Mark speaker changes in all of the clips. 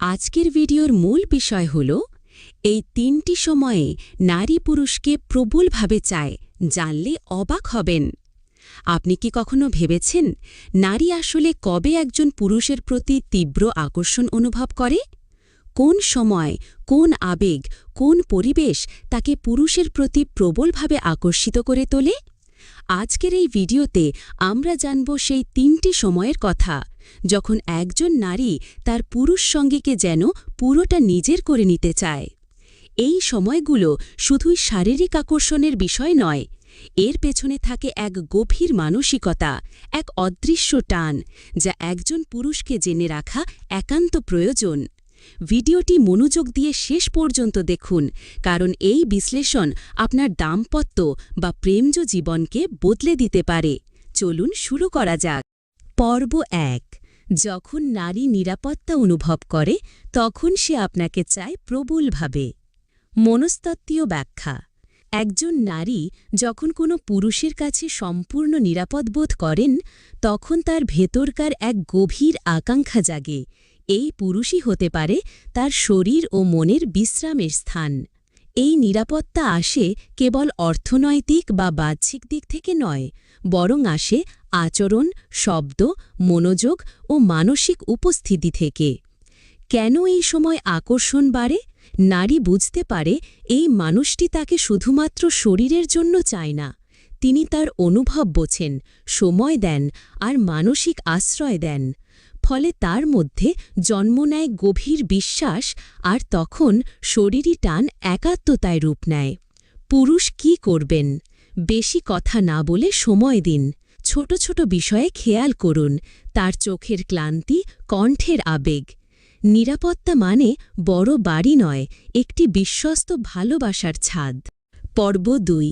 Speaker 1: আজকের ভিডিওর মূল বিষয় হল, এই তিনটি সময়ে নারী পুরুষকে প্রবলভাবে চায়, জানলে অবাক হবেন। আপনি কি কখনো ভেবেছেন, নারী আসলে কবে একজন পুরুষের প্রতি তীব্র আকর্ষণ অনুভব করে? কোন সময়, কোন আবেগ, কোন পরিবেশ তাকে পুরুষের প্রতি প্রবলভাবে আকর্ষিত করে তোলে? আজকের এই ভিডিওতে আমরা জানব সেই তিনটি সময়ের কথা। যখন একজন নারী তার পুরুষ সঙ্গীকে যেন পুরোটা নিজের করে নিতে চায়। এই সময়গুলো শুধুই শারীরিক আকর্ষণের বিষয় নয়, এর পেছনে থাকে এক গভীর মানসিকতা, এক অদৃশ্য টান, যা একজন পুরুষকে জেনে রাখা একান্ত প্রয়োজন। ভিডিওটি মনোযোগ দিয়ে শেষ পর্যন্ত দেখুন, কারণ এই বিশ্লেষণ আপনার দাম্পত্য বা প্রেমজ জীবনকে বদলে দিতে পারে। চলুন শুরু করা যাক। পর্ব এক। যখন নারী নিরাপত্তা অনুভব করে, তখন সে আপনাকে চায় প্রবলভাবে। মনস্তত্ত্বীয় ব্যাখ্যা। একজন নারী যখন কোনো পুরুষের কাছে সম্পূর্ণ নিরাপদ বোধ করেন, তখন তার ভেতরকার এক গভীর আকাঙ্ক্ষা জাগে। এই পুরুষই হতে পারে তার শরীর ও মনের বিশ্রামের স্থান। এই নিরাপত্তা আসে কেবল অর্থনৈতিক বা বাহ্যিক দিক থেকে নয়, বরং আসে আচরণ, শব্দ, মনোযোগ ও মানসিক উপস্থিতি থেকে। কেন এই সময় আকর্ষণ বাড়ে? নারী বুঝতে পারে এই মানুষটি তাকে শুধুমাত্র শরীরের জন্য চায় না, তিনি তার অনুভব বোঝেন, সময় দেন আর মানসিক আশ্রয় দেন। ফলে তার মধ্যে জন্ম নেয় গভীর বিশ্বাস আর তখন শরীরী টান একাত্মতায় রূপ নেয়। পুরুষ কি করবেন? বেশি কথা না বলে সময় দিন। ছোট ছোট বিষয়ে খেয়াল করুন। তার চোখের ক্লান্তি, কণ্ঠের আবেগ। নিরাপত্তা মানে বড় বাড়ি নয়, একটি বিশ্বস্ত ভালোবাসার ছাদ। পর্ব দুই।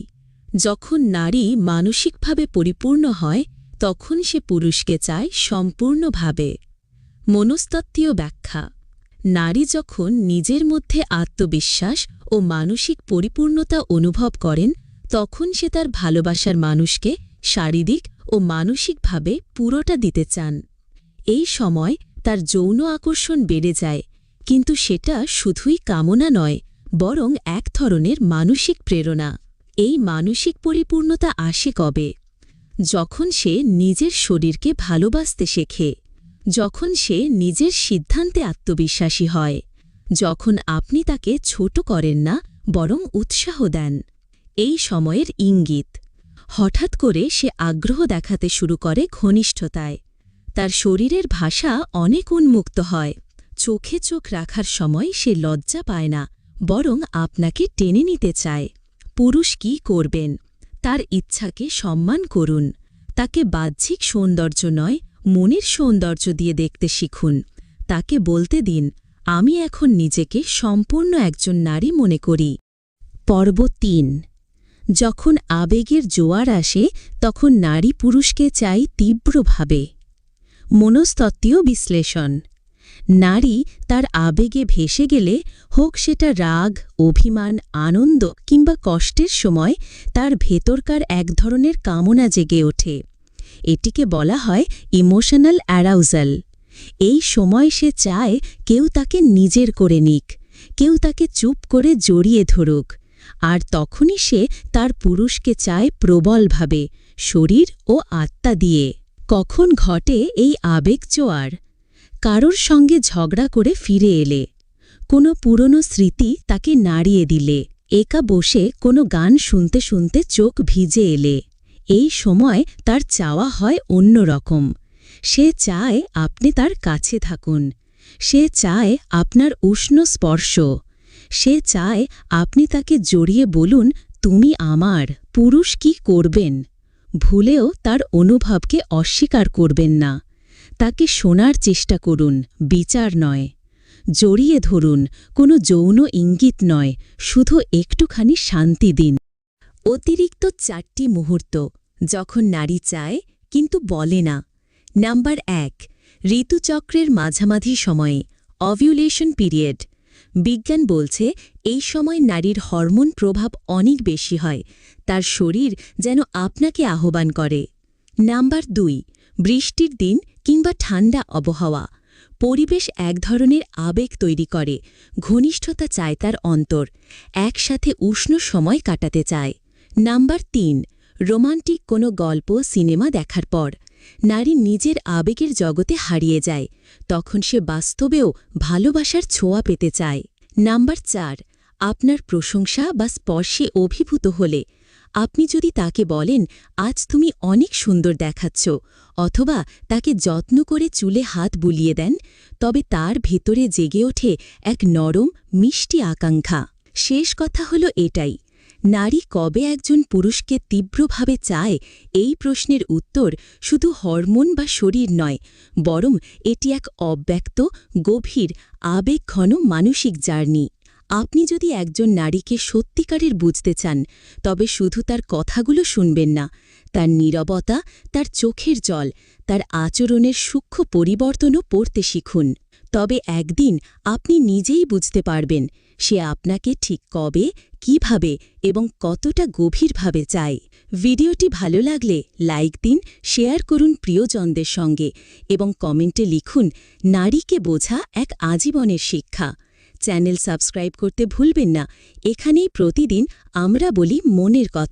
Speaker 1: যখন নারী মানসিকভাবে পরিপূর্ণ হয়, তখন সে পুরুষকে চায় সম্পূর্ণভাবে। মনস্তত্ত্বীয় ব্যাখ্যা। নারী যখন নিজের মধ্যে আত্মবিশ্বাস ও মানসিক পরিপূর্ণতা অনুভব করেন, তখন সে তার ভালোবাসার মানুষকে শারীরিক ও মানসিকভাবে পুরোটা দিতে চান। এই সময় তার যৌন আকর্ষণ বেড়ে যায়, কিন্তু সেটা শুধুই কামনা নয়, বরং এক ধরনের মানসিক প্রেরণা। এই মানসিক পরিপূর্ণতা আসে কবে? যখন সে নিজের শরীরকে ভালোবাসতে শেখে। যখন সে নিজের সিদ্ধান্তে আত্মবিশ্বাসী হয়, যখন আপনি তাকে ছোট করেন না, বরং উৎসাহ দেন। এই সময়ের ইঙ্গিত, হঠাৎ করে সে আগ্রহ দেখাতে শুরু করে ঘনিষ্ঠতায়। তার শরীরের ভাষা অনেক উন্মুক্ত হয়। চোখে চোখ রাখার সময় সে লজ্জা পায় না, বরং আপনাকে টেনে নিতে চায়। পুরুষ কি করবেন? তার ইচ্ছাকে সম্মান করুন। তাকে বাহ্যিক সৌন্দর্য নয় মনের সৌন্দর্য দিয়ে দেখতে শিখুন। তাকে বলতে দিন, আমি এখন নিজেকে সম্পূর্ণ একজন নারী মনে করি। পর্ব তিন, যখন আবেগের জোয়ার আসে, তখন নারী পুরুষকে চাই তীব্রভাবে। মনস্তত্ত্বীয় বিশ্লেষণ, নারী তার আবেগে ভেসে গেলে, হোক সেটা রাগ, অভিমান, আনন্দ কিংবা কষ্টের সময়, তার ভেতরকার এক ধরনের কামনা জেগে ওঠে। এটিকে বলা হয় ইমোশনাল অ্যারাউজাল। এই সময় সে চায় কেউ তাকে নিজের করে নিক, কেউ তাকে চুপ করে জড়িয়ে ধরুক। আর তখনই সে তার পুরুষকে চায় প্রবলভাবে, শরীর ও আত্মা দিয়ে। কখন ঘটে এই আবেগ জোয়ার? কারোর সঙ্গে ঝগড়া করে ফিরে এলে। কোনো পুরনো স্মৃতি তাকে নাড়িয়ে দিলে। একা বসে কোনো গান শুনতে শুনতে চোখ ভিজে এলে। এই সময় তার চাওয়া হয় অন্যরকম সে চায় আপনি তার কাছে থাকুন। সে চায় আপনার উষ্ণ স্পর্শ। সে চায় আপনি তাকে জড়িয়ে বলুন, তুমি আমার, পুরুষ কি করবেন? ভুলেও তার অনুভবকে অস্বীকার করবেন না। তাকে শোনার চেষ্টা করুন, বিচার নয়। জড়িয়ে ধরুন, কোনো যৌন ইঙ্গিত নয়, শুধু একটুখানি শান্তি দিন। অতিরিক্ত চারটি মুহূর্ত। যখন নারী চায়, কিন্তু বলে না। নাম্বার এক, ঋতুচক্রের মাঝামাঝি সময়ে অভিউলেশন পিরিয়ড বিজ্ঞান বলছে, এই সময় নারীর হরমোন প্রভাব অনেক বেশি হয়, তার শরীর যেন আপনাকে আহ্বান করে। নাম্বার দুই, বৃষ্টির দিন কিংবা ঠান্ডা আবহাওয়া। পরিবেশ এক ধরনের আবেগ তৈরি করে, ঘনিষ্ঠতা চায় তার অন্তর, একসাথে উষ্ণ সময় কাটাতে চায়। নাম্বার তিন রোমান্টিক কোনো গল্প সিনেমা দেখার পর, নারী নিজের আবেগের জগতে হারিয়ে যায়, তখন সে বাস্তবেও ভালোবাসার ছোঁয়া পেতে চায়। নাম্বার চার, আপনার প্রশংসা বা স্পর্শে অভিভূত হলে, আপনি যদি তাকে বলেন, আজ তুমি অনেক সুন্দর দেখাচ্ছ, অথবা তাকে যত্ন করে চুলে হাত বুলিয়ে দেন, তবে তার ভেতরে জেগে ওঠে এক নরম, মিষ্টি আকাঙ্ক্ষা। শেষ কথা হল এটাই। নারী কবে একজন পুরুষকে তীব্রভাবে চায় এই প্রশ্নের উত্তর শুধু হরমোন বা শরীর নয়, বরং এটি এক অব্যক্ত, গভীর, আবেগঘন মানসিক জার্নি। আপনি যদি একজন নারীকে সত্যিকারের বুঝতে চান, তবে শুধু তার কথাগুলো শুনবেন না। তার নীরবতা, তার চোখের জল, তার আচরণের সূক্ষ্ম পরিবর্তনও পড়তে শিখুন। তবে একদিন আপনি নিজেই বুঝতে পারবেন, সে আপনাকে ঠিক কবে কীভাবে এবং কতটা গভীরভাবে চাই। ভিডিওটি ভালো লাগলে লাইক দিন, শেয়ার করুন প্রিয়জনদের সঙ্গে এবং কমেন্টে লিখুন, নারীকে বোঝা এক আজীবনের শিক্ষা। চ্যানেল সাবস্ক্রাইব করতে ভুলবেন না। এখানেই প্রতিদিন আমরা বলি মনের কথা।